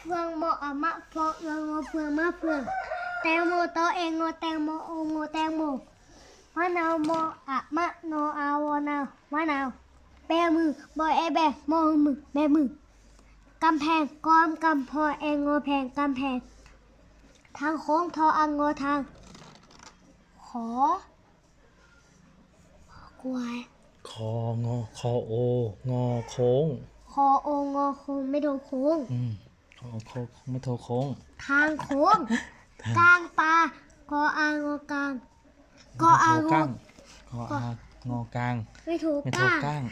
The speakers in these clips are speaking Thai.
เฟืองโมอะมะเพาะเฟืองโมเฟืองมะเฟืองแตงโมโตเองโงแตงโมโอโงแตงโมมะนาวโมอะมะโนอาวอนาวมะนาวแบมือบอยแอแบมองมือแบมือกำแพงกอมกำพอเองโงแพงกำแพง ทางโค้งทออังโงทาง ขอกวายคองอคอโองอโค้ง คอโองอโค้งไม่โดนโค้ง อืม คอโค้งไม่โทรโค้งทางโค้งกลางปลากออางอกลางกออางไม่อโทรก้างคออางอกลาง ไม่ถูกไม่กโทรลางก้าง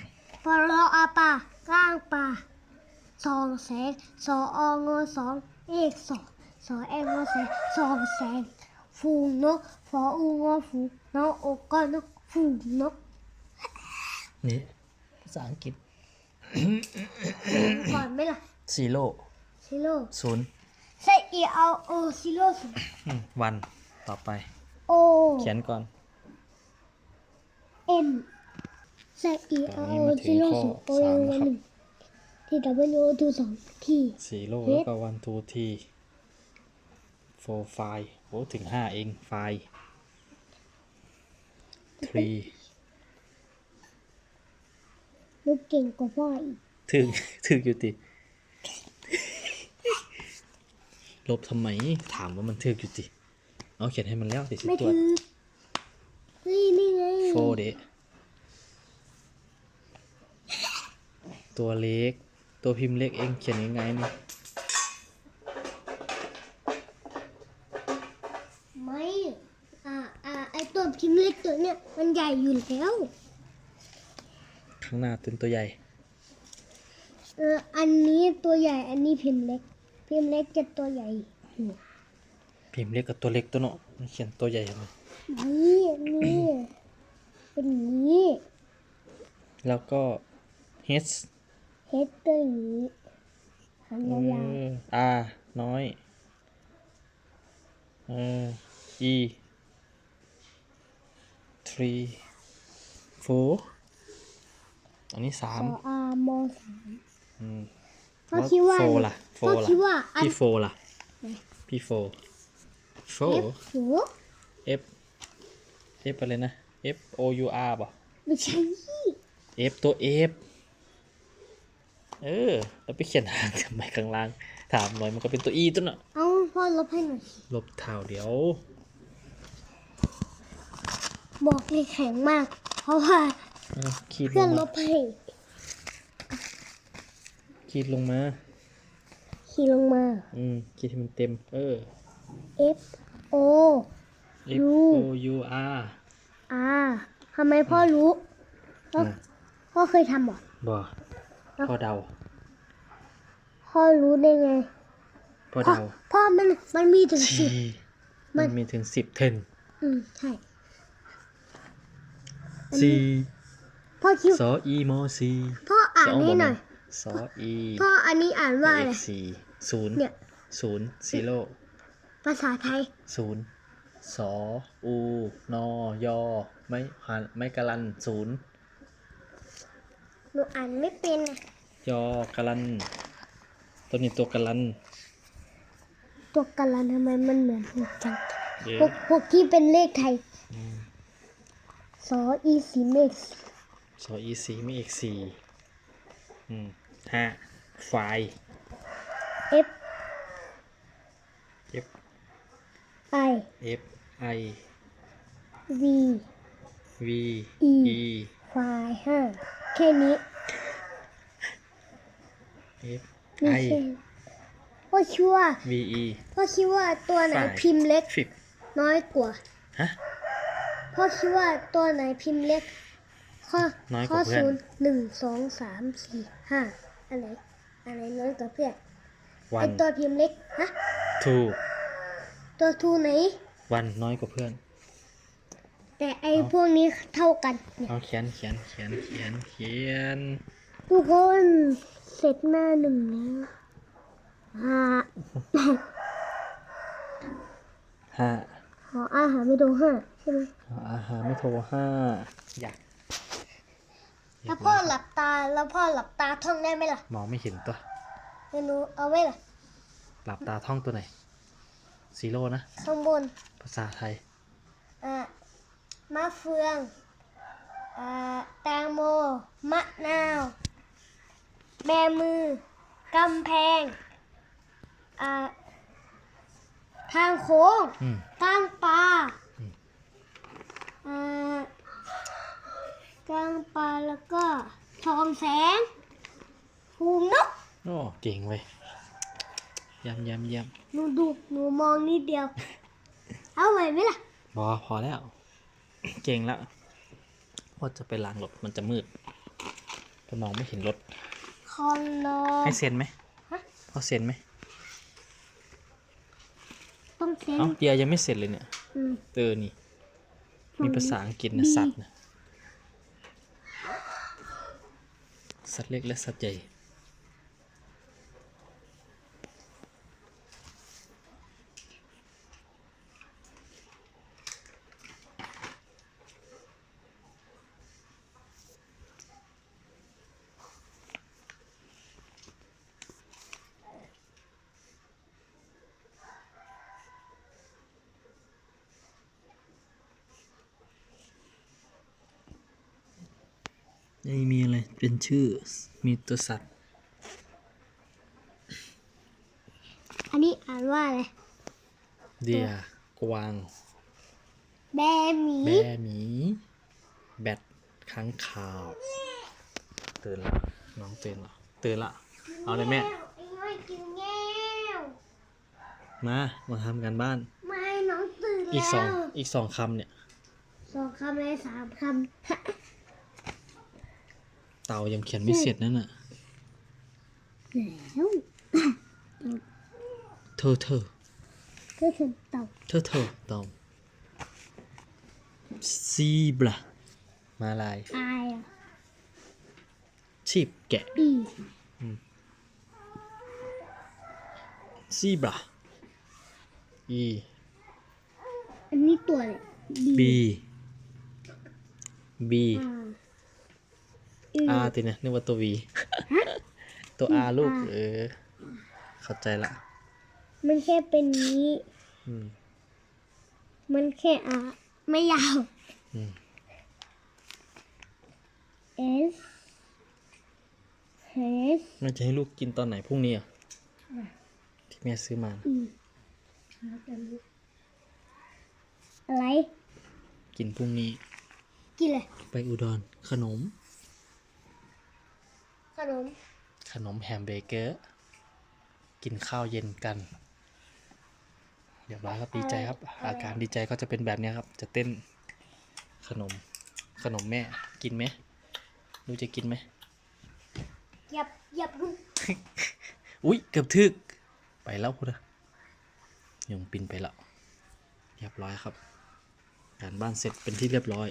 ปลออาปากลางปลาสองแสงสอองอสองเอกสองสอเอกงอแสงสองแสงฟูงนกฟออูงอฟูนกอกก็นกฟูงนกนี่ภาษาอังกฤษก่อนไหมล่ะซีโร่ ซิโร่ศูนย์ใส่เอเอาโอซิโร่ศูนย์ อืมวันต่อไปโอเขียนก่อนเอ็นใส่เอตอเอานนี้โอมาถึซิงโร่ข้อศูนย์โอสามยังแล้วครับ หนึ่งที่ดับเบิลโอทูสองที่ซีโร่เฮ็แล้วดก็วันทูทีโฟไฟโอ้ถึงห้าเองไฟทรีลูกเก่งกว่าพ่ออีก ถึง ถึงอยู่ติ ลบทำไม ถามว่ามันถึกอยู่ติเอาเขียนให้มันแล้วติสิไม่ตรวจถือเฮ้ยนี่ไงโฟเดะตัวเล็ก ตัวพิมพ์เล็กเองเขียนยังไงนี่ไม่อ่าอ่าไอตัวพิมพ์เล็กตัวเนี้ยมันใหญ่อยู่แล้วข้างหน้าเป็นตัวใหญ่ เอออันนี้ตัวใหญ่อันนี้พิมพ์เล็ก พิมพ์เล็กจะตัวใหญ่ พิมพ์เล็กกับตัวเล็กตัวเนาะมันเขียนตัวใหญ่ทำไมนี่นี่เป็นอย่างนี้ แล้วก็ H เฮดตัวอย่างนี้หางเอยาวอ R น้อยเออ E three four อันนี้สาๆมต่ออามอสามอืมพ่อคิดว่าโฟล่ะ โฟพ่อล่ะคิดว่าอัน พี่โฟล่ะพี่โฟโฟเอฟหู F F อะไรนะ F O U R ป่ะ ไม่ใช่ F ตัว F เออ แล้วไปเขียนหางทำไมข้างล่าง ถามหน่อยมันก็เป็นตัว E ตัวน่ะ เอาพ่อลบให้หน่อยลบเท่าเดียว บอกเลยแข็งมาก เพราะว่าอะขีดลเพื่อนงลมาบให้ขีดลงมา ขี่ลงมา อืมขีดให้มันเต็ม เออ F O F U O U R R ทำไมพ่อรู้พ่ออืมพ่อเคยทำเหรอบ่พอเดา พ่อรู้ได้ไงพอพ่อเดา พ่อมันมันมีถึงสิชีบมัมัน นมีถึงสิบเทนอืมใช่ซีพ่อคิดสออีโมซีพ่ออ่านให้หน่อยสออีพ่ออันนี้อ่านว่าอะไร เอกสี่ ศูนย์เนี่ยศูนย์ซีโร่ภาษาไทยศูนย์สออูนอยอไม่หันไม่กะลันศูนย์หนูอ่านไม่เป็นนะยอกะลันตัวนี้ตัวกะลันตัวกันละทำไมมันเหมือนหกจังเยหกหกที่เป็นเลขไทยอืมสออีสีเมฆสออีสีไม่เอกสี่อืมห้าไฟเอฟ F ไอ F I วี V E E ไฟห้าแค่นี้ F มี I แค่พ่อคิดว่า V E พ่อคิดว่าตัวไหน Five พิมพ์เล็ก สิบน้อยกว่าฮะ พ่อคิดว่าตัวไหนพิมพ์เล็ก ข้อน้อยกข้อว่าเพื่อน ศูนย์หนึ่งสองสามสี่ห้าอันไหนอันไหนน้อยกว่าเพื่อนวัไอนตัวพิมพ์เล็กฮะ two ตัวทูไหน วันน้อยกว่าเพื่อน แต่ไอพวกนี้เท่ากันเนี่ยเอาเขียนเขียนเขียนเขียนเขียน ทุกคนเสร็จหน้าหนึ่งแล้วห้าห้าหออาหารไม่โดนห้าใช่ไหมเอาอาหารไม่โทรห้าอยากแล้วพ่อหลับตาแล้วพ่อหลับตาท่องได้ไหมล่ะ มองไม่เห็นตัวเมนูเอาไว้ล่ะ หลับตาท่องตัวไหนซีโร่นะ ข้างบนภาษาไทย อ่ามะเฟืองอ่าแตงโม มะนาวแบมือกำแพงอ่าทางโค้งอืมก้างปลาอืม อ่าก้างปลาแล้วก็ทองแสงหูนก โอ้เก่งเว้ย เยำยำยหนูดูหนูมองนิดเดียว เอาไหวไหมล่ะำบอพอแล้ว เก่งแล้วว่าจะไปล้างรถมันจะมืดจะมองไม่เห็นรถคอนโดให้เซ็นไหมฮะพอเซ็นไหมต้องเซ็นเอ้าเดียยังไม่เสร็จเลยเนี่ยอืมเออนี่ มีภาษาอังกฤษนะสัตว์นะสัตว์เล็กและสัตว์ใหญ่ ไม่มีอะไร เป็นชื่อ มีตัวสัตว์ อันนี้อ่านว่าอะไร เดีย กวาง แบหมี แบหมี แบดค้างคาว ตื่นละ น้องตื่นละตื่นละ เอาเลยแม่ไอ้น้อยกินแก้วมา มาทำกันบ้าน ไม่น้องตื่นแล้วอีกสอง อีกสองคำเนี่ย สองคำเลยสามค เต่ายังเขียนไม่เสร็จนั่นน่ะำแล้วเธอเธอก็คือเต่าเธอเธอเต่าซีบรามาลาย อายอะชีบแกะบีซีบราอีอันนี้ตัวเลยบีบี อ่า อาตินะนึกว่าตัววีตัวอาลูกเออเข้าใจละ มันแค่เป็นนี้ อืม มันแค่อ่าไม่ยาว อืม S H แม่จะให้ลูกกินตอนไหนพรุ่งนี้อะที่แม่ซื้อมา E อะไร กินพรุ่งนี้ กินเลยไปอุดรขนม ขนม ขนมแฮมเบเกอร์ กินข้าวเย็นกันเรียบร้อยครับดีใจครับ อาการดีใจก็จะเป็นแบบเนี้ยครับ จะเต้นขนม ขนมแม่ กินไหมลูกจะกินไหมหยับหยับลูกอุ๊ยเกือบทึก ไปแล้วพุทธยงปินไปแล้ว เรียบร้อยครับการบ้านเสร็จเป็นที่เรียบร้อย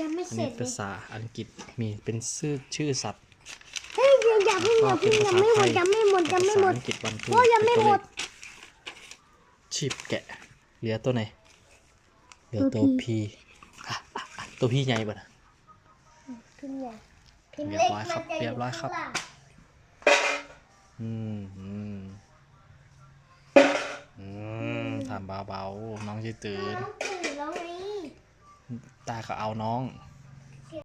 ยังไม่อันเสร็นี้จเลภายษาอังกฤษมีเป็นชื่อชื่อสัตว์เฮ้ยยัง อย่าเพิ่งอย่าก็เป็เพิ่นงภายังษาไม่หมไทดยยังไม่หมดยังไม่หมดภาษาอังกฤษวันพูโอ้ยังไม่หมดชีบแกะ เหลือตัวไหน เหลือตัตัวว P พีอะอะอะตัวพี่ใหญ่ปะนะพิมพ์ใหญ่พิมพ์เรียเล็บกร้อยมัครันบจะอเรียยู่บร้อยครับข้างล่างอืมอืมอืมทำเบาๆน้องจะตื่นน้องตื่นแล้วไงตาก็เอาน้อง